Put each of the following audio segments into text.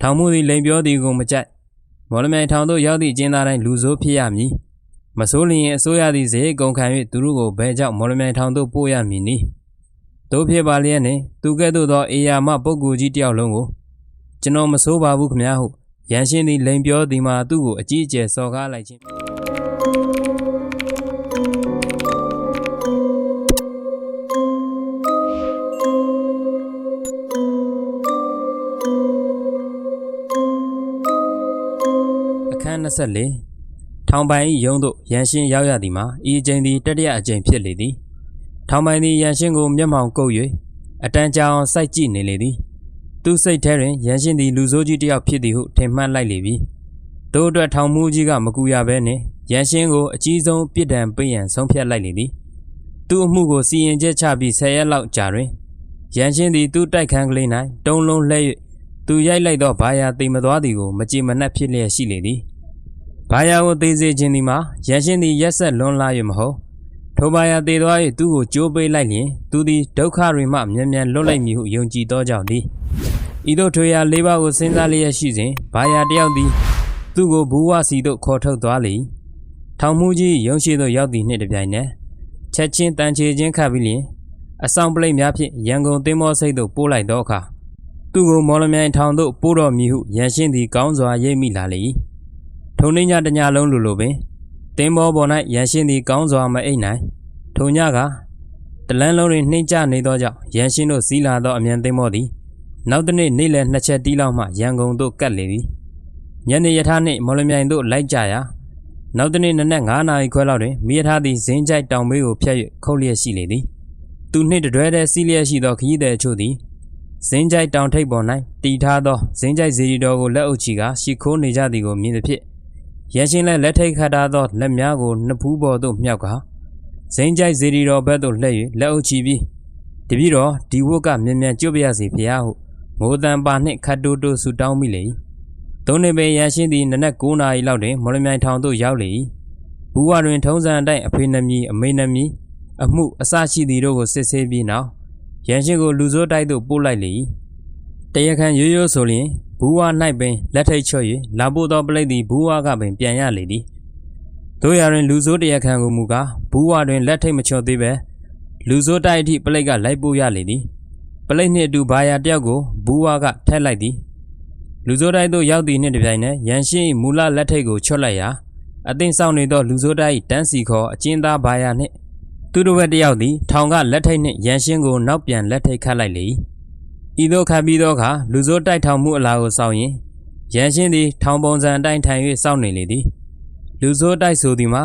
ထောင်မှုသည်လိန်ပြောသည်ကိုမကြိုက်မော်လမြိုင်ထောင်သို့ရောက်သည့်အကျဉ်းသားတိုင်းလူဆိုးဖြစ်ရမည်မဆိုးလျင်အစိုးရသည်ဇေကုန်ခံ၍သူတို့ကိုဘဲကြောင့်မော်လမြိုင်ထောင်သို့ပို့ရမည်နီတို့ဖြစ်ပါလျက်နှင့်သူကဲ့သို့သောအေယာမပုဂ္ဂိုလ်ကြီးတယောက်လုံးကိုကျွန်တော်မဆိုးပါဘူးခမဟုရန်ရှင်းသည်လိန်ပြောသည်မှာသူ့ကိုအကြီးအကျယ်စော်ကားလိုက်ခြင်း 24ထောင်ပိုင်၏ရုံးသို့ရန်ရှင်းရောက်ရသည်မှာဤအချိန်သည်တတိယအကြိမ်ဖြစ်လေသည်ထောင်ပိုင်သည်ရန်ရှင်းကိုမျက်မှောင်ကုပ်၍အတန်းကြာအောင်စိုက်ကြည့်နေလေသည်သူစိတ်ထဲတွင်ရန်ရှင်းသည်လူဆိုးကြီးတစ်ယောက်ဖြစ်သည်ဟုထင်မှတ်လိုက်လေပြီတို့အတွက်ထောင်မူကြီးကမကူရဘဲနှင့်ရန်ရှင်းကိုအကြီးဆုံးပြစ်ဒဏ်ပေးရန်ဆုံးဖြတ်လိုက်လေသည်သူ့အမှုကိုစီရင်ချက်ချပြီး10ရက်လောက်ကြာတွင်ရန်ရှင်းသည်သူ့တိုက်ခန်းကလေး၌တုံးလုံးလှဲ၍သူရိုက်လိုက်သောဘာယာတိမ်မသွားသည်ကိုမကြည်မနှက်ဖြစ်လျက်ရှိလေသည် ဘာယာကိုသေးစေခြင်းဒီမှာရန်ရှင်းသည်ရက်ဆက်လွန်လာ၍မဟုတ်ထိုဘာယာသေးသွား၍သူ့ကိုကြိုးပေးလိုက်လျင်သူသည်ဒုက္ခတွေမှမြန်မြန်လွတ်လိုက်မည်ဟုယုံကြည်သောကြောင့်သည်ဤသို့ထွေရာလေးပါးကိုစဉ်းစားလျက်ရှိစဉ်ဘာယာတယောက်သည်သူ့ကိုဘူဝစီသို့ခေါ်ထုတ်သွားလေ၏ထောင်မှုကြီးရုံရှိသို့ရောက်သည့်နှင့်တပြိုင်နက်ချက်ချင်းတန်ချေချင်းခတ်ပြီးလျင်အဆောင်ပလိတ်များဖြင့်ရန်ကုန်သင်းမောစိတ်သို့ပို့လိုက်သောအခါသူ့ကိုမော်လမြိုင်ထောင်သို့ပို့တော်မည်ဟုရန်ရှင်းသည်ကောင်းစွာရိပ်မိလာလေ၏ ထုံနှင်းညတညလုံးလိုလိုပင်တင်းဘောပေါ်၌ရန်ရှင်းသည်ကောင်းစွာမအိပ်နိုင်ထုံညကတလန်းလုံးတွင်နှိမ့်ချနေသောကြောင့်ရန်ရှင်းတို့စီးလာသောအမြန်သင်းဘောသည်နောက်တစ်နေ့နေ့လယ်နှစ်ချက်တီးလောက်မှရန်ကုန်သို့ကတ်လေသည်ညနေရထားနှင့်မော်လမြိုင်သို့လိုက်ကြရာနောက်တစ်နေ့နနက်9နာရီခွဲလောက်တွင်မိရထားသည်ဇင်းကြိုက်တောင်မေးကိုဖျက်၍ခုတ်လျက်ရှိလေသည်သူနှင့်တတွဲတည်းစီးလျက်ရှိသောခရီးသည်အချို့သည်ဇင်းကြိုက်တောင်ထိပ်ပေါ်၌တီထားသောဇင်းကြိုက်ဇီရီတော်ကိုလက်အုပ်ချီကရှီခိုးနေကြသည်ကိုမြင်သဖြင့် ရန်ရှင်းလည်းလက်ထိတ်ခတ်ထားသောလက်များကိုနှစ်ဖူးပေါ်သို့မြှောက်ကဇိမ့်ကြိုက်ဇေဒီတော်ဘက်သို့လှည့်၍လက်အုပ်ချီပြီးတပည့်တော်ဒီဝတ်ကမြင်မြန်ကျွတ်ပြရစီဖျားဟုငိုတန်ပါနှင့်ခတ်တိုးတိုးဆူတောင်းမိလေ၏သုံးနေပင်ရန်ရှင်းသည်နနက်9နာရီလောက်တွင်မော်လမြိုင်ထောင်သို့ရောက်လေ၏ဘူဝတွင်ထုံးစံအတိုင်းအဖေနှမီအမေနှမီအမှုအစရှိသည်တို့ကိုစစ်ဆေးပြီးနောက်ရန်ရှင်းကိုလူစိုးတိုက်သို့ပို့လိုက်လေ၏တရားခံရိုးရိုးဆိုလျင် ဘူဝ၌ပင်လက်ထိတ်ချွတ်၍လာပို့သောပလိတ်သည်ဘူဝကပင်ပြန်ရလေသည်တို့ရတွင်လူစိုးတရားခံကိုမူကားဘူဝတွင်လက်ထိတ်မချွတ်သေးပဲလူစိုးတိုက်အထိပလိတ်ကလိုက်ပို့ရလေသည်ပလိတ်နှင့်အတူဘာယာတယောက်ကိုဘူဝကထက်လိုက်သည်လူစိုးတိုက်သို့ရောက်သည့်နှင့်တပြိုင်နက်ရန်ရှင်း၏မူလလက်ထိတ်ကိုချွတ်လိုက်ရာအသင်ဆောင်နေသောလူစိုးတိုက်၏တန်းစီခေါ်အကျဉ်းသားဘာယာနှင့်သူတို့ဘက်တယောက်သည်ထောင်ကလက်ထိတ်နှင့်ရန်ရှင်းကိုနောက်ပြန်လက်ထိတ်ခတ်လိုက်လေ၏ ဤသို့ခတ်ပြီးသောအခါလူစိုးတိုက်ထောင်မှုအလားကိုစောင့်ရင်ရန်ရှင်းသည်ထောင်ပုံစံအတိုင်းထိုင်၍စောင့်နေလေသည်လူစိုးတိုက်ဆိုသည်မှာ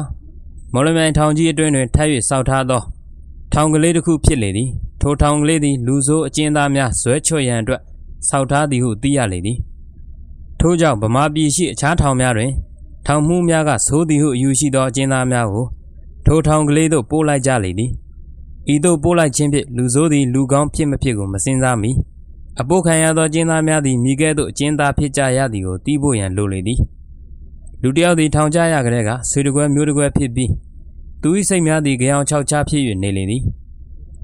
မော်လမြိုင်ထောင်ကြီးအတွင်းတွင်ထပ်၍စောက်ထားသောထောင်ကလေးတစ်ခုဖြစ်လေသည်ထိုထောင်ကလေးသည်လူစိုးအကျဉ်းသားများဇွဲချွတ်ရန်အတွက်စောက်ထားသည်ဟုသိရလေသည်ထို့ကြောင့်ဗမာပြည်ရှိအခြားထောင်များတွင် ထောင်မှုများကသိုးသည်ဟုအယူရှိသောအကျဉ်းသားများကိုထိုထောင်ကလေးသို့ပို့လိုက်ကြလေသည်ဤသို့ပို့လိုက်ခြင်းဖြင့်လူဆိုးသည်လူကောင်းဖြစ်မဖြစ်ကိုမစင်စားမီ အပုတ်ခံရသောကျင်းသားများသည်မိကဲ့သို့ကျင်းသားဖြစ်ကြရသည်ကိုသိဖို့ရန်လိုလေသည်လူတစ်ယောက်သည်ထောင်ကျရကြတဲ့ကဆွေတကွဲမျိုးတကွဲဖြစ်ပြီးသူ၏စိတ်များသည်ကြောင်ချောက်ချဖြစ်၍နေလေသည်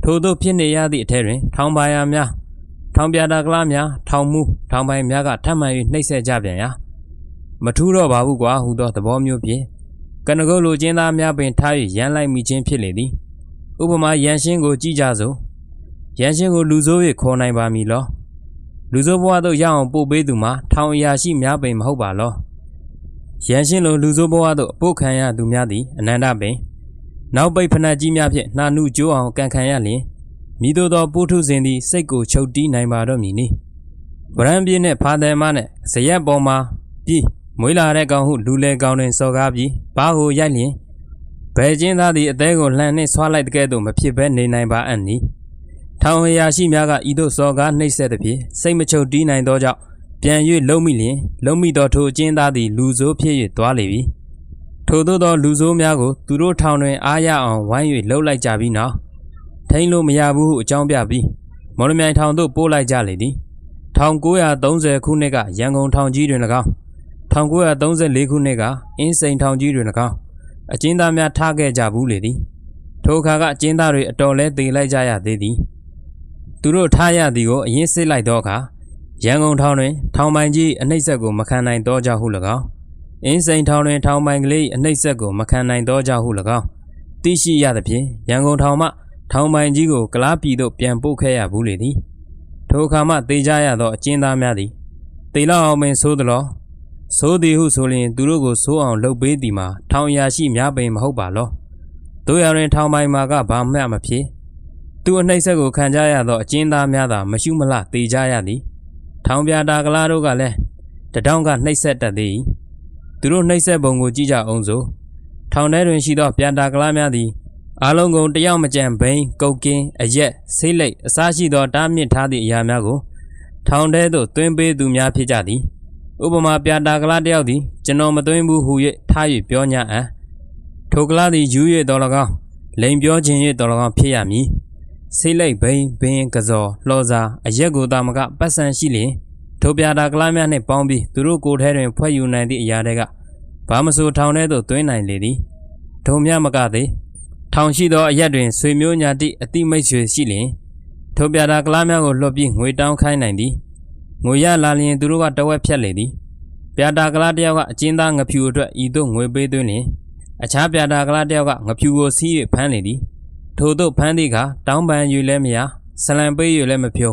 ထို့သောဖြစ်နေရသည့်အထက်တွင် ထောင်ပါယာများထောင်ပြတာကလားများထောင်မှုထောင်ပိုင်များကထပ်မံ၍နှိပ်စက်ကြပြန်ရာမထူးတော့ပါဘူးကွာဟူသောသဘောမျိုးဖြင့်ကနကုတ်လိုကျင်းသားများပင်ထား၍ရန်လိုက်မိခြင်းဖြစ်လေသည်ဥပမာရန်ရှင်းကိုကြည့်ကြစို့ရန်ရှင်းကိုလူဆိုး၍ခေါ်နိုင်ပါမည်လော လူစိုးဘဝသို့ရအောင်ပို့ပေးသူမှာထောင်အရာရှိများပင်မဟုတ်ပါလောရန်ရှင်းလိုလူစိုးဘဝသို့အပို့ခံရသူများသည်အနန္တပင်နောက်ပိတ်ဖဏတ်ကြီးများဖြင့်နှာနုကျိုးအောင်ကန်ခံရလျင်မိတို့သောပိုးထုစဉ်သည်စိတ်ကိုချုပ်တီးနိုင်ပါတော့မည်နိဗရန်ပြင်းနှင့်ဖာတယ်မနှင့်ဇရက်ပေါ်မှာပြီးမွေးလာတဲ့ကောင်ဟုလူလေကောင်တွင်စော်ကားပြီးဘားကိုရိုက်လျင်ဘယ်ချင်းသားသည်အသေးကိုလှန်နှင့်ဆွားလိုက်တဲ့ကဲ့သို့မဖြစ်ဘဲနေနိုင်ပါအံ့နီ ထောင်အရာရှိများကဤသို့စော်ကားနှိပ်စက်သည်ဖြင့်စိတ်မချုပ်တီးနိုင်သောကြောင့်ပြန်၍လုံမိလျင်လုံမိသောထိုအကျဉ်းသားသည်လူဆိုးဖြစ်၍သွားလေပြီထို့သောသောလူဆိုးများကိုသူတို့ထောင်တွင်အားရအောင်ဝိုင်း၍လှုပ်လိုက်ကြပြီးနောက်ထိန်လို့မရဘူးဟုအကြောင်းပြပြီးမော်လမြိုင်ထောင်သို့ပို့လိုက်ကြလေသည်1930ခုနှစ်ကရန်ကုန်ထောင်ကြီးတွင်၎င်း1934ခုနှစ်ကအင်းစိန်ထောင်ကြီးတွင်၎င်းအကျဉ်းသားများထားခဲ့ကြဘူးလေသည်ထိုအခါကအကျဉ်းသားတွေအတော်လဲသေလိုက်ကြရသေးသည် သူတို့ထားရသည်ကိုအရင်စစ်လိုက်သောအခါရန်ကုန်ထောင်တွင်ထောင်ပိုင်ကြီးအနှိမ့်ဆက်ကိုမခံနိုင်တော့ကြဟု၎င်းအင်းစိန်ထောင်တွင်ထောင်ပိုင်ကလေးအနှိမ့်ဆက်ကိုမခံနိုင်တော့ကြဟု၎င်းသိရှိရသဖြင့်ရန်ကုန်ထောင်မှထောင်ပိုင်ကြီးကိုကလားပြည်သို့ပြန်ပို့ခဲ့ရဘူးလေသည်ထိုအခါမှတေကြရသောအကျဉ်းသားများသည်တေလောက်အောင်ပင်ဆိုးသလောဆိုးသည်ဟုဆိုလျင်သူတို့ကိုဆိုးအောင်လုပ်ပေးသည်မှာထောင်ရာရှိများပင်မဟုတ်ပါလောတို့ရရင်ထောင်ပိုင်မှာကဘာမှမဖြစ် သူအနှိမ့်ဆက်ကိုခံကြရသောအကျဉ်းသားများသာမရှုမလှတေကြရသည်ထောင်ပြတာကလားတို့ကလည်းတတောင်းကနှိပ်စက်တတ်သည်သူတို့နှိပ်စက်ပုံကိုကြည့်ကြအောင်စို့ထောင်ထဲတွင်ရှိသောပြတာကလားများသည်အားလုံးကုန်တယောက်မကြံဘိန်းကုတ်ကင်းအရက်ဆေးလိပ်အစားရှိသောတားမြစ်ထားသည့်အရာများကိုထောင်ထဲသို့သွင်းပေးသူများဖြစ်ကြသည်ဥပမာပြတာကလားတယောက်သည်ကျွန်တော်မသွင်းဘူးဟု၍ထား၍ပြောညအံ့ထိုကလားသည်ယူ၍တော်၎င်းလိန်ပြောခြင်း၍တော်၎င်းဖြစ်ရမည် ဆေးလိပ်ဘိန်းဘင်းကစော်လှော်စာအရက်ကိုတာမကပတ်စံရှိလျင်ထိုပြတာကလားများနှင့်ပေါင်းပြီးသူတို့ကိုယ်ထဲတွင်ဖွဲ့ယူနိုင်သည့်အရာတွေကဘာမဆိုထောင်ထဲသို့သွင်းနိုင်လေသည်ထုံမြမကသည်ထောင်ရှိသောအရက်တွင်ဆွေမျိုးညာတိအတိမိတ်ဆွေရှိလျင်ထိုပြတာကလားများကိုလွှတ်ပြီးငွေတောင်းခိုင်းနိုင်သည်ငွေရလာလျင်သူတို့ကတဝက်ဖြတ်လေသည်ပြတာကလားတယောက်ကအကျဉ်းသားငဖြူအတွက်ဤသို့ငွေပေးသွင်းလျင်အခြားပြတာကလားတယောက်ကငဖြူကိုစီး၍ဖမ်းလေသည် ထို့သို့ဖမ်းသည့်အခါတောင်းပန်၍လည်းမရဆလံပေး၍လည်းမဖြုံ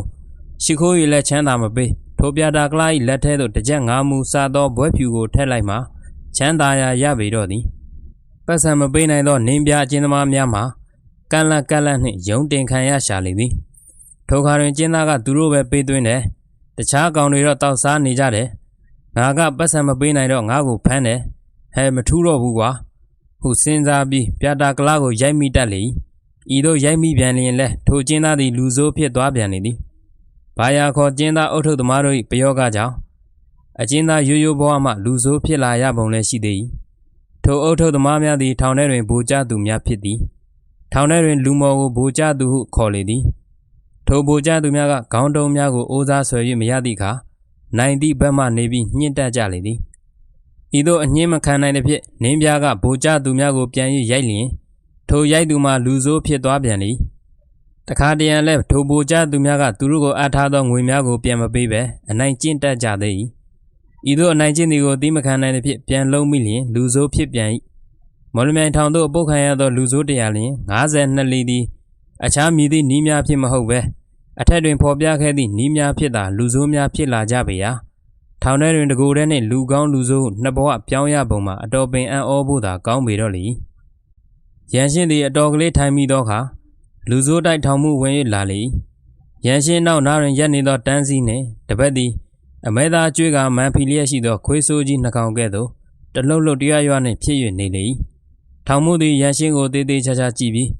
ရှိခိုး၍လည်းချမ်းသာမပေးထိုပြတာကလား၏လက်ထဲသို့တစ်ကြက်ငါးမူစားသောဘွဲဖြူကိုထည့်လိုက်မှချမ်းသာရာရပေတော့သည်ပတ်စံမပေးနိုင်သောနင်းပြအကျဉ်းသမားများမှာကန့်လန့်ကန့်လန့်နှင့်ယုံတင်ခံရရှာလေသည်ထိုခါတွင်ကျင်းသားကသူတို့ပဲပေးသွင်းတယ်တခြားကောင်တွေတော့တောက်စားနေကြတယ်ငါကပတ်စံမပေးနိုင်တော့ငါ့ကိုဖမ်းတယ်ဟဲမထူးတော့ဘူးကွာဟုစဉ်းစားပြီးပြတာကလားကိုရိုက်မိတတ်လေ၏ ဤသို့ရိုက်မိပြန်လျင်လဲထိုကျင်းသားသည်လူဆိုးဖြစ်သွားပြန်လေသည်ဘာယာခေါ်ကျင်းသားအုတ်ထုပ်သမားတို့၏ပယောဂကြောင့်အကျဉ်းသားရိုးရိုးဘဝမှလူဆိုးဖြစ်လာရပုံလည်းရှိသေး၏ထိုအုတ်ထုပ်သမားများသည်ထောင်ထဲတွင်ဗိုလ်ကျသူများဖြစ်သည်ထောင်ထဲတွင်လူမော်ကိုဗိုလ်ကျသူဟုခေါ်လေသည်ထိုဗိုလ်ကျသူများကခေါင်းတုံးများကိုအိုးစားဆွဲ၍မရသည့်အခါနိုင်သည့်ဘက်မှနေပြီးညှင့်တက်ကြလေသည်ဤသို့အငင်းမခံနိုင်သဖြင့်နင်းပြားကဗိုလ်ကျသူများကိုပြန်၍ရိုက်လျင် ထိုရိုက်သူမှလူဆိုးဖြစ်သွားပြန်လေတခါတရံလဲထိုဗိုလ်ကျသူများကသူတို့ကိုအပ်ထားသောငွေများကိုပြန်မပေးပဲအနိုင်ကျင့်တတ်ကြသေး၏ဤသို့အနိုင်ကျင့်သည်ကိုသိမခံနိုင်သဖြင့်ပြန်လုံးမိလျင်လူဆိုးဖြစ်ပြန်၏မော်လမြိုင်ထောင်သို့အပုတ်ခံရသောလူဆိုးတရားလျင်52လီသည်အခြားမည်သည့်နီးများဖြစ်မဟုတ်ပဲအထက်တွင်ဖော်ပြခဲ့သည့်နီးများဖြစ်သာလူဆိုးများဖြစ်လာကြပေရာထောင်ထဲတွင်တကူထဲနှင့်လူကောင်းလူဆိုးနှစ်ဘဝပြောင်းရပုံမှာအတော်ပင်အံ့ဩဖို့သာကောင်းပေတော့လေ ရန်ရှင်းသည်အတော်ကလေးထိုင်မိသောအခါလူဆိုးတိုက်ထောင်မှုဝင်၍လာလေရန်ရှင်းနောက်နားတွင်ရက်နေသောတန်းစည်းနှင့်တပတ်သည်အမဲသားကျွေးကမန်ဖီလျက်ရှိသောခွေးဆိုးကြီးနှကောင်ကဲ့သို့တလှုပ်လှုပ်တရားရွာနှင့်ဖြစ်၍နေလေ၏ထောင်မှုသည်ရန်ရှင်းကိုတေးသေးချာချာကြည့်ပြီး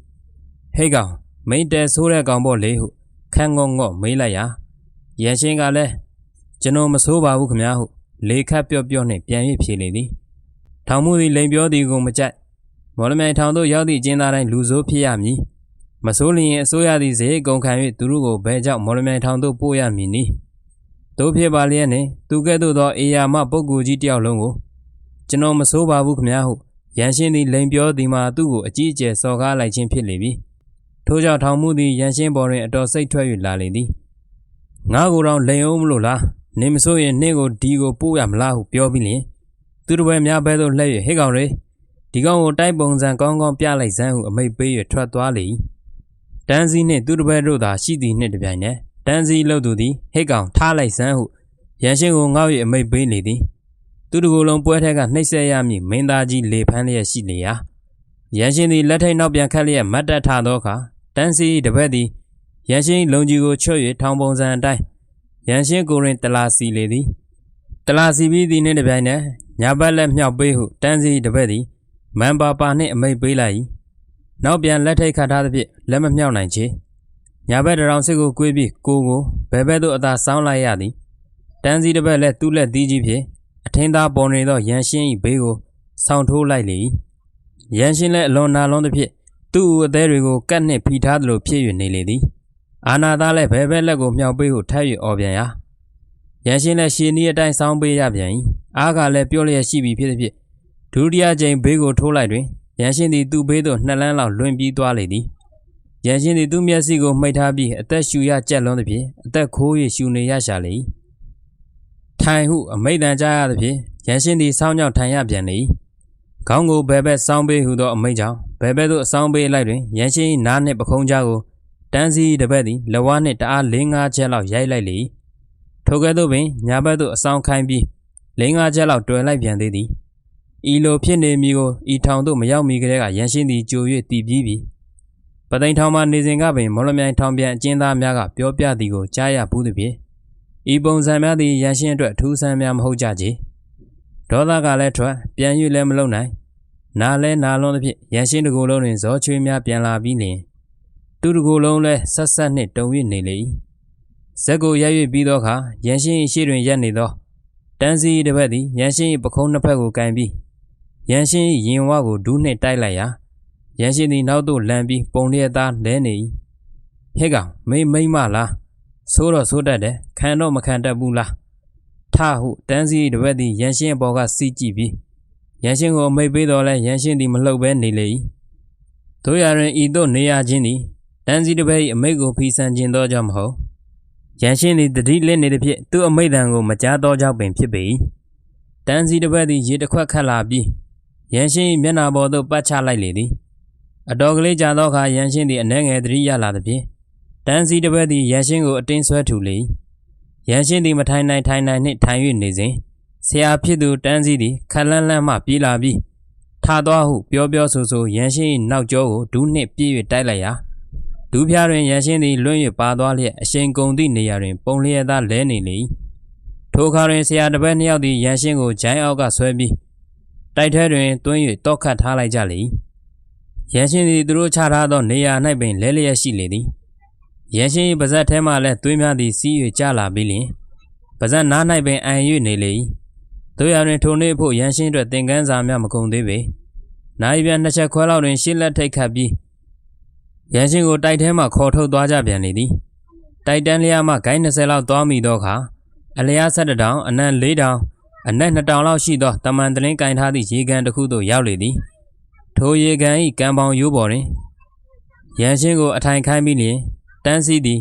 ဟေးကောင်မိန်တဲဆိုးတဲ့ကောင်ပေါ့လေဟုခန်းငေါ့ငေါ့မေးလိုက်ရာရန်ရှင်းကလည်းကျွန်တော်မဆိုးပါဘူးခမဟုလေခတ်ပြော့ပြော့နှင့်ပြန်၍ဖြေလေသည်ထောင်မှုသည်လိန်ပြောသည်ကိုမကြိုက် မော်လမြိုင်ထောင်သို့ရောက်သည့်ကျင်းသားတိုင်းလူဆိုးဖြစ်ရမည်မဆိုးလျင်အစိုးရသည့်ဈေးကုန်ခံ၍သူတို့ကိုဘဲကြောင့်မော်လမြိုင်ထောင်သို့ပို့ရမည်နီတို့ဖြစ်ပါလျက်နှင့်သူကဲ့သို့သောအေယာမပုဂ္ဂိုလ်ကြီးတယောက်လုံးကိုကျွန်တော်မဆိုးပါဘူးခမဟုရန်ရှင်းသည်လိန်ပြောသည်မှာသူ့ကိုအကြီးအကျယ်စော်ကားလိုက်ခြင်းဖြစ်လေပြီထို့ကြောင့်ထောင်မှုသည်ရန်ရှင်းပေါ်တွင်အတော်စိတ်ထွက်၍လာလေသည်ငါကိုယ်တော်လိန်အောင်မလို့လားနင်မဆိုးရင်နှင့်ကိုဒီကိုပို့ရမလားဟုပြောပြီးလျင်သူတို့ပဲများဘဲသို့လှည့်၍ဟေ့ကောင်ရေ ဒီကောင်ကိုတိုက်ပုံစံကောင်းကောင်းပြလိုက်စမ်းဟုအမိတ်ပေး၍ထွက်သွားလေ၏တန်းစီနှင့်သူတပည့်တို့သာရှိသည်နှင့်တပြိုင်နက်တန်းစီလှုပ်သူသည်ဟိတ်ကောင်ထားလိုက်စမ်းဟုရန်ရှင်းကိုငေါ့၍အမိတ်ပေးလေသည်သူတကူလုံးပွဲထက်ကနှိပ်စက်ရမည်မင်းသားကြီးလေဖန်းလျက်ရှိလေရာရန်ရှင်းသည်လက်ထိတ်နောက်ပြန်ခတ်လျက်မတ်တက်ထသောအခါတန်းစီတပည့်သည်ရန်ရှင်းလုံကြီးကိုချွတ်၍ထောင်ပုံစံအတိုင်းရန်ရှင်းကိုရင်တလာစီလေသည်တလာစီပြီးသည်နှင့်တပြိုင်နက်ညာဘက်လက်မြောက်ပေးဟုတန်းစီတပည့်သည် မန်ပါပါနှင့်အမိတ်ပေးလိုက်၏နောက်ပြန်လက်ထိတ်ခတ်ထားသဖြင့်လက်မမြောက်နိုင်ချေညာဘက်တရောင်စစ်ကိုကွေးပြီးကိုကိုဘယ်ဘက်သို့အသာဆောင်းလိုက်ရသည်တန်းစီတစ်ဘက်လည်းသူ့လက်သီးကြီးဖြင့်အထင်းသားပေါ်နေသောရန်ရှင်း၏ဘေးကိုဆောင်းထိုးလိုက်လေ၏ရန်ရှင်းလည်းအလွန်နာလွန်သဖြင့်သူ့ဦးအသေးတွေကိုကတ်နှင့်ဖိထားသလိုဖြစ်၍နေလေသည်အာနာသားလည်းဘယ်ဘက်လက်ကိုမြောက်ပေးဟုထပ်၍អော်ပြန်ရာရန်ရှင်းလည်းရှည်နီးအတိုင်းဆောင်းပေးရပြန်၏အားကလည်းပြောလျက်ရှိပြီဖြစ်သည်ဖြင့် ဒုတိယကြိမ်ဘေးကိုထိုးလိုက်တွင်ရန်ရှင်းသည်သူ့ဘေးသို့နှစ်လမ်းလောက်လွင်ပြီးသွားလေသည်ရန်ရှင်သည်သူ့မျက်စိကိုမှိတ်ထားပြီးအသက်ရှူရကြက်လွန်းသဖြင့်အသက်ခိုး၍ရှူနေရရှာလေ၏ထိုင်ဟုအမိတ်တန်ကြားရသဖြင့်ရန်ရှင်းသည်စောင်းကြောင့်ထိုင်ရပြန်လေ၏ခေါင်းကိုဘဲဘဲစောင်းပေးဟုသောအမိတ်ကြောင့်ဘဲဘဲသို့အဆောင်ပေးလိုက်တွင်ရန်ရှင်း၏နားနှင့်ပခုံးကြားကိုတန်းစီတစ်ဘက်သည်လဝါနှင့်တအား၄၅ချက်လောက်ရိုက်လိုက်လေ၏ထိုကဲ့သို့ပင်ညာဘက်သို့အဆောင်ခိုင်းပြီး၄၅ချက်လောက်တွယ်လိုက်ပြန်သေးသည် ဤလိုဖြစ်နေမည်ကိုဤထောင်သို့မရောက်မီကတည်းကရန်ရှင်းသည်ကြို၍တည်ပြီးပြီပသိမ်ထောင်မှနေစဉ်ကပင်မော်လမြိုင်ထောင်ပြန်အကျဉ်းသားများကပြောပြသည်ကိုကြားရဘူးသည်ဖြင့်ဤပုံစံများသည်ရန်ရှင်းအတွက်ထူးဆန်းများမဟုတ်ကြကြဒေါသကလည်းထွက်ပြန်၍လည်းမလုံနိုင်နာလဲနာလွန်သဖြင့်ရန်ရှင်းတကူလုံးတွင်ဇောချွေးများပြန်လာပြီးလျင်သူတကူလုံးလည်းဆက်ဆက်နှင့်တုံ၍နေလေ၏ဇက်ကိုရိုက်၍ပြီးသောအခါရန်ရှင်း၏ရှေ့တွင်ရက်နေသောတန်းစီတစ်ဖက်သည်ရန်ရှင်း၏ပခုံးနှစ်ဖက်ကိုကင်ပြီး ရန်ရှင်း၏ရင်ဝါကိုဒူးနှင့်တိုက်လိုက်ရာရန်ရှင်းသည်နောက်သို့လန်ပြီးပုံလျက်သားလဲနေ၏ဟဲ့ကောင်မိမ့်မိမ့်မလားဆိုးတော့ဆိုးတတ်တယ်ခံတော့မခံတတ်ဘူးလားထဟုတန်းစီတစ်ဖက်သည်ရန်ရှင်းအပေါ်ကစီးကြည့်ပြီးရန်ရှင်းကိုအမိတ်ပေးတော်လဲရန်ရှင်းသည်မလှုပ်ဘဲနေလေ၏တို့ရရင်ဤသို့နေရခြင်းသည်တန်းစီတစ်ဖက်၏အမိတ်ကိုဖီဆန်ခြင်းသောကြောင့်မဟုတ်ရန်ရှင်းသည်တတိလစ်နေသည်ဖြင့်သူ့အမိတ်တန်ကိုမကြားသောကြောင့်ပင်ဖြစ်ပေ၏တန်းစီတစ်ဖက်သည်ရေတစ်ခွက်ခတ်လာပြီး ရန်ရှင်း၏မျက်နှာပေါ်သို့ပတ်ချလိုက်လေသည်အတော်ကလေးကြာသောအခါရန်ရှင်းသည်အနှဲငယ်သတိရလာသည်ဖြင့်တန်းစီတစ်ဖက်သည်ရန်ရှင်းကိုအတင်းဆွဲထူလေ၏ရန်ရှင်းသည်မထိုင်နိုင်ထိုင်နိုင်နှင့်ထိုင်၍နေစဉ်ဆရာဖြစ်သူတန်းစီသည်ခက်လန်းလန်းမှပြေးလာပြီးထသွားဟုပြောပြောဆိုဆိုရန်ရှင်း၏နောက်ကျောကိုဒူးနှင့်ပြေး၍တိုက်လိုက်ရာဒူးဖျားတွင်ရန်ရှင်းသည်လွင့်၍ပါသွားလျက်အရှိန်ကုန်သည့်နေရာတွင်ပုံလျက်သားလဲနေလေ၏ထိုအခါတွင်ဆရာတစ်ပတ်နှစ်ယောက်သည်ရန်ရှင်းကိုဂျိုင်းအောက်ကဆွဲပြီး တိုက်ထဲတွင်တွင်း၍တောက်ခတ်ထားလိုက်ကြလေ၏ရန်ရှင်းသည်သူတို့ချထားသောနေရာ၌ပင်လဲလျက်ရှိလေသည်ရန်ရှင်း၏ပါဇက်ထဲမှလည်းသွေးများသည်စီး၍ကျလာပြီးလျှင်ပါဇက်နား၌ပင်အံ၍နေလေ၏တို့ရတွင်ထိုနေ့ဖို့ရန်ရှင်းအတွက်သင်ကန်းစာများမကုန်သေးပေနိုင်ပြန်နှစ်ချက်ခွဲလောက်တွင်ရှင်းလက်ထိတ်ခတ်ပြီးရန်ရှင်းကိုတိုက်ထဲမှခေါ်ထုတ်သွားကြပြန်လေသည်တိုက်တန်းလျားမှဂိုင်း20လောက်သွားမိသောအခါအလျား17တောင်အနံ4တောင် အနက်2တောင်လောက်ရှိသောတမန်တလင်းကင်ထားသည့်ရေကန်တစ်ခုသို့ရောက်လေသည်ထိုရေကန်၏ကံပေါင်ရိုးပေါ်တွင်ရန်ရှင်းကိုအထိုင်ခိုင်းပြီးလျင်တန်းစီသည်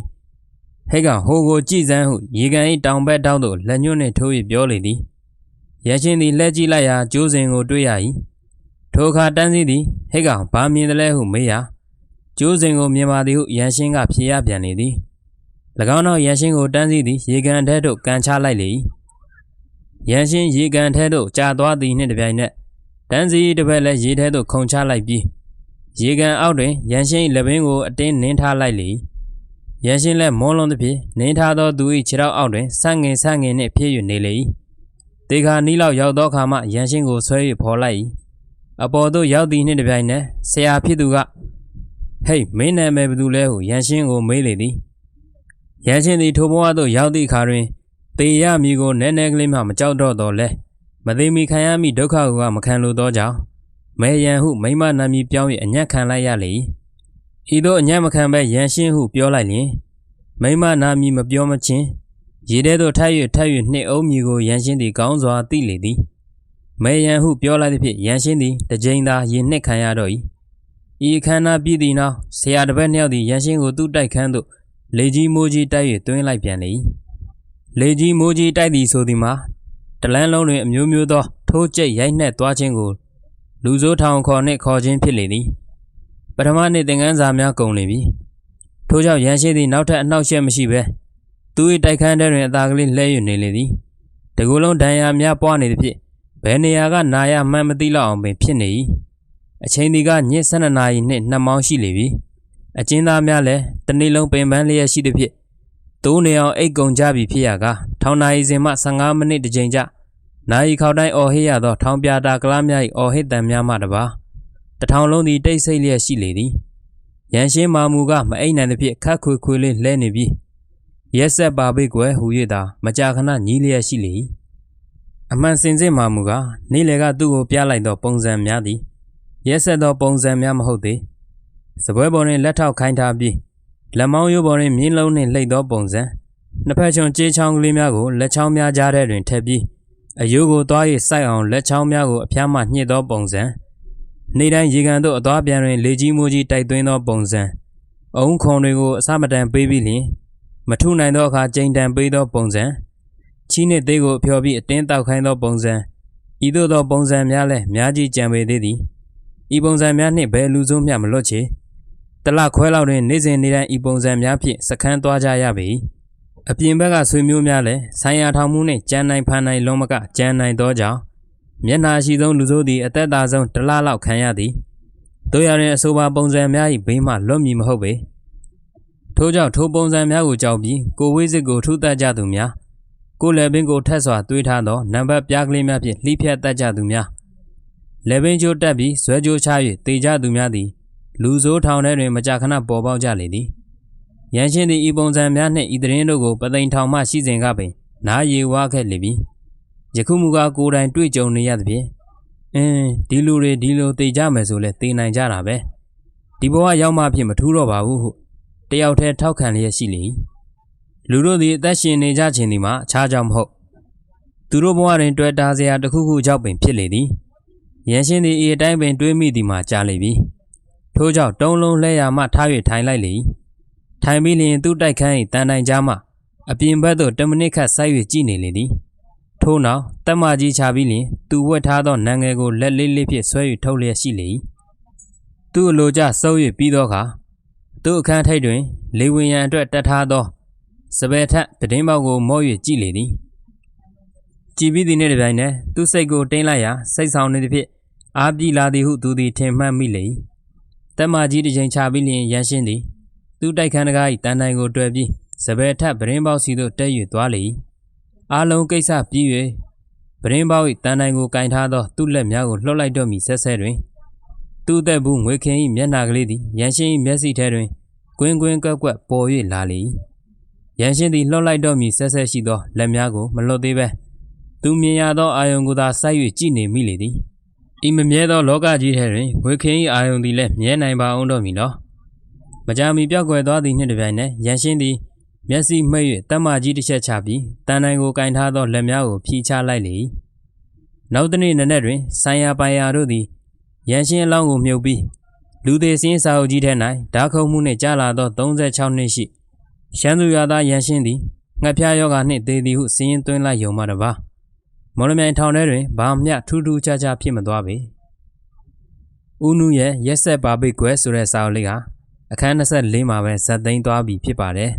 ဟဲ့ကောင်ဟိုကိုကြည်စမ်းဟုရေကန်၏တောင်ဘက်တောက်သို့လက်ညှိုးနှင့်ထိုး၍ပြောလေသည်ရန်ရှင်းသည်လှည့်ကြည့်လိုက်ရာကျိုးစင်ကိုတွေ့ရ၏ထိုအခါတန်းစီသည်ဟဲ့ကောင်ဘာမြင်တယ်လဲဟုမေးရာကျိုးစင်ကိုမြင်ပါသည်ဟုရန်ရှင်းကဖြေရပြန်လေသည်၎င်းနောက်ရန်ရှင်းကိုတန်းစီသည်ရေကန်ထဲသို့ကန်ချလိုက်လေ၏ ရန်ရှင်းရေကန်ထဲသို့ကြာသွားသည်နှင့်တပြိုင်နက်တန်းစီတစ်ဖက်လည်းရေထဲသို့ခုန်ချလိုက်ပြီးရေကန်အောက်တွင်ရန်ရှင်း၏လက်ပင်ကိုအတင်းနင်းထားလိုက်လေရန်ရှင်းလည်းမောလွန်သည်ဖြင့်နင်းထားသောသူ၏ခြေထောက်အောက်တွင်ဆန့်ငင်ဆန့်ငင်နှင့်ဖြစ်၍နေလေ၏တေခါနီးလောက်ရောက်သောအခါမှရန်ရှင်းကိုဆွဲ၍ဖော်လိုက်၏အပေါ်သို့ရောက်သည်နှင့်တပြိုင်နက်ဆရာဖြစ်သူကဟေးမင်းနာမည်ဘယ်သူလဲဟုရန်ရှင်းကိုမေးလေသည်ရန်ရှင်းသည်ထိုဘဝသို့ရောက်သည့်အခါတွင် တေရမည်ကိုနည်းနည်းကလေးမှမကြောက်တော့တော့လဲမသိမီခံရမည့်ဒုက္ခကမခံလိုသောကြောင့်မဲရန်ဟုမိမနာမည်ပြောင်း၍အညက်ခံလိုက်ရလေဤသို့အညက်မခံဘဲရန်ရှင်းဟုပြောလိုက်လျင်မိမနာမည်မပြောမချင်းရေထဲသို့ထပ်၍ထပ်၍နှစ်အုံးမည်ကိုရန်ရှင်းသည်ကောင်းစွာသိလေသည်မဲရန်ဟုပြောလိုက်သည်ဖြင့်ရန်ရှင်းသည်တစ်ကြိမ်သာရေနှစ်ခံရတော့၏ဤခန္ဓာပြည့်သည်နောက်ဆရာတစ်ပတ်နှစ်ယောက်သည်ရန်ရှင်းကိုသူ့တိုက်ခန်းသို့လေကြီးမိုးကြီးတိုက်၍တွင်းလိုက်ပြန်လေ၏ လေကြီးမိုးကြီးတိုက်သည်ဆိုသည်မှာတလန်းလုံးတွင်အမျိုးမျိုးသော ထိုးကျိတ်ရိုက်နှက်သွားခြင်းကိုလူစိုးထောင်ခေါ်နှင့်ခေါ်ခြင်းဖြစ်လေသည်ပထမနေ့သင်ခန်းစာများကုန်လေပြီထို့ကြောင့်ရန်ရှိသည့်နောက်ထပ်အနှောက်အယှက်မရှိဘဲသူ၏တိုက်ခန်းထဲတွင်အသာကလေးလှဲ၍နေလေသည်တကူလုံးဒဏ်ရာများပွားနေသည်ဖြင့်ဘယ်နေရာကနာရမှန်းမသိလောက်အောင်ပင်ဖြစ်နေ၏အချိန်ဒီကညစ်12နာရီနှင့်2မောင်းရှိလေပြီအကျဉ်းသားများလည်းတနေ့လုံးပင်ပန်းလျက်ရှိသည်ဖြင့် တိုးနေအောင်အိတ်ကုန်ကြပြီဖြစ်ရကထောင်နာရီစဉ်မှ15မိနစ်တစ်ချိန်ကြနာယီခေါတိုင်းအော်ဟစ်ရသောထောင်ပြတာကလားများ၏အော်ဟစ်တံများမှတပါတထောင်လုံးသည်တိတ်ဆိတ်လျက်ရှိလေသည်ရန်ရှင်းမာမူကမအိမ်နိုင်သဖြင့်ခတ်ခွေခွေလေးလဲနေပြီးရက်ဆက်ပါပိတ်ကွယ်ဟူ၍သာမကြာခဏညီးလျက်ရှိလေ၏အမှန်စင်စစ်မာမူကနေလေကသူ့ကိုပြလိုက်သောပုံစံများသည်ရက်ဆက်သောပုံစံများမဟုတ်သေးစပွဲပေါ်တွင်လက်ထောက်ခိုင်းထားပြီး လက်မောင်းရိုးပေါ်တွင်မြင်းလုံးနှင့်လှိတ်သောပုံစံနှစ်ဖက်ချွန်ကြေးချောင်းကလေးများကိုလက်ချောင်းများကြားထဲတွင်ထည့်ပြီးအယိုးကိုသွား၍စိုက်အောင်လက်ချောင်းများကိုအဖျားမှညှစ်သောပုံစံနေတိုင်းရေကန်သို့အသွားပြန်တွင်လေကြီးမိုးကြီးတိုက်သွင်းသောပုံစံအုံခွန်တွေကိုအစမတန်ပေးပြီးလျှင်မထုနိုင်သောအခါကြိမ်တန်ပေးသောပုံစံချီးနှင့်သေးကိုအဖျော်ပြီးအတင်းတောက်ခိုင်းသောပုံစံဤသို့သောပုံစံများလည်းများကြီးကြံပေသေးသည်ဤပုံစံများနှင့်ဘယ်လူစိုးမျှမလွတ်ချေ တလခွဲလောက်တွင်နေ့စဉ်နေ့တိုင်းဤပုံစံများဖြင့်စခန်းသွားကြရပေ၏အပြင်ဘက်ကဆွေမျိုးများလည်းဆိုင်ရာထောင်မှုနှင့်ကြမ်းနိုင်ဖန်နိုင်လုံးမကကြမ်းနိုင်သောကြောင့်မျက်နှာရှိဆုံးလူစိုးသည်အသက်သာဆုံးတစ်လလောက်ခံရသည်တို့ရရင်အဆိုပါပုံစံများ၏ဘေးမှလွတ်မည်မဟုတ်ပေထို့ကြောင့်ထိုပုံစံများကိုကြောက်ပြီးကိုဝေးစစ်ကိုထုတတ်ကြသူများကိုယ်လည်းပင်ကိုထက်စွာတွေးထားသောနံပါတ်ပြားကလေးများဖြင့်လှိဖြတ်တတ်ကြသူများလည်းပင်ကျိုးတက်ပြီးဇွဲကြိုးချ၍တေကြသူများသည် လူဆိုးထောင်ထဲတွင်မကြာခဏပေါ်ပေါက်ကြလေသည်ရန်ရှင်းသည့်ဤပုံစံများနှင့်ဤသတင်းတို့ကိုပသိမ်ထောင်မှရှိစဉ်ကပင်နားရီဝါခဲ့လေပြီယခုမူကားကိုယ်တိုင်တွေ့ကြုံနေရသဖြင့်အင်းဒီလူတွေဒီလိုတေကြမယ်ဆိုလဲတေနိုင်ကြတာပဲဒီဘဝရောက်မှဖြစ်မထူးတော့ပါဘူးဟုတယောက်တည်းထောက်ခံလျက်ရှိလေ၏လူတို့သည်အသက်ရှင်နေကြခြင်းဒီမှာအခြားကြောင့်မဟုတ်သူတို့ဘဝတွင်တွေ့တာစရာတစ်ခုခုကြောင့်ပင်ဖြစ်လေသည်ရန်ရှင်းသည်ဤအတိုင်းပင်တွေးမိသည်မှာကြားလေပြီ ထို့ကြောင့်တုံးလုံးလဲရမှထား၍ထိုင်လိုက်လေ၏ထိုင်ပြီးလျင်သူ့တိုက်ခန်း၏တန်တိုင်ကြားမှအပြင်ဘက်သို့10မိနစ်ခန့်ဆိုက်၍ကြည့်နေလေသည်ထို့နောက်တက်မကြီးချပြီးလျင်သူဝတ်ထားသောနံငယ်ကိုလက်လေးလေးဖြင့်ဆွဲ၍ထုတ်လျက်ရှိလေ၏သူ့အလိုကျစုပ်၍ပြီးသောအခါသူ့အခန်းထိပ်တွင် လေဝင်ရန်အတွက်တက်ထားသောစပယ်ထက်တည်င်းပေါက်ကိုမော့၍ကြည့်လေသည်ကြည်ပြီးသည်နှင့်တပြိုင်နက်သူ့စိတ်ကိုတင်းလိုက်ရာစိတ်ဆောင်နေသည်ဖြင့်အားပြေလာသည်ဟုသူသည်ထင်မှတ်မိလေ၏ တက်မကြီးတစ်ချိန်ချပြီးလျင်ရန်ရှင်းသည်သူ့တိုက်ခန်းတကား၏တန်တိုင်ကိုတွေ့ပြီးစပယ်ထက်ပရင်ပေါက်စီသို့တက်၍သွားလေ၏အားလုံးကိစ္စပြီး၍ပရင်ပေါက်၏တန်တိုင်ကိုကင်ထားသောသူ့လက်များကိုလှုပ်လိုက်တော့မိဆက်ဆဲတွင်သူ့သက်ဘူးငွေခင်၏မျက်နှာကလေးသည်ရန်ရှင်း၏မျက်စိထဲတွင်ကွင်းကွင်းကွက်ကွက်ပေါ်၍လာလေ၏ရန်ရှင်းသည်လှုပ်လိုက်တော့မိဆက်ဆက်ရှိသောလက်များကိုမလွတ်သေးပဲသူမြင်ရသောအာယုံကိုသာစိုက်၍ကြည့်နေမိလေသည် ဤမမြဲသောလောကကြီးထဲတွင်ငွေခင်၏အာယုံသည်လည်းမြဲနိုင်ပါအောင်တော့မည်လောမကြာမီပြောက်ကွယ်သွားသည်နှင့်တပြိုင်နက်ရန်ရှင်းသည်မျက်စိမှိတ်၍တတ်မကြီးတစ်ချက်ချပြီးတန်တိုင်းကိုကင်ထားသောလက်များကိုဖြီချလိုက်လေ၏နောက်တစ်နေ့နံနက်တွင်ဆိုင်ရာပိုင်ယာတို့သည်ရန်ရှင်းအလောင်းကိုမြုပ်ပြီးလူသေးစင်းစာအုပ်ကြီးထဲ၌ဓာခုံမှုနှင့်ကြာလာသော36နှစ်ရှိရှမ်းသူရွာသားရန်ရှင်းသည်ငှက်ဖျားယောဂနှင့်သေသည်ဟုစည်ရင်သွင်းလိုက်ယုံမှတပါ မော်လမြိုင်ထောင်ထဲတွင်ဘာမျှထူးထူးခြားခြားဖြစ်မသွားပေဦးနုရဲ့ရက်ဆက်ပါပိတ်ကွယ်ဆိုတဲ့စာအုပ်လေးဟာအခန်း24မှာပဲဇက်သိမ်းသွားပြီဖြစ်ပါတယ်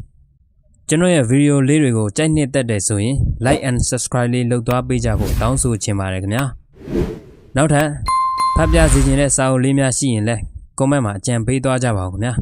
ကျွန်တော်ရဲ့ဗီဒီယိုလေးတွေကိုကြိုက်နှစ်သက်တယ်ဆိုရင် like and subscribe လေးလုပ်သွားပေးကြဖို့တောင်းဆိုချင်ပါတယ်ခင်ဗျာနောက်ထပ်ဖတ်ပြစီခြင်းတဲ့စာအုပ်လေးများရှိရင်လည်း comment မှာအကြံပေးသွားကြပါဦးခင်ဗျာ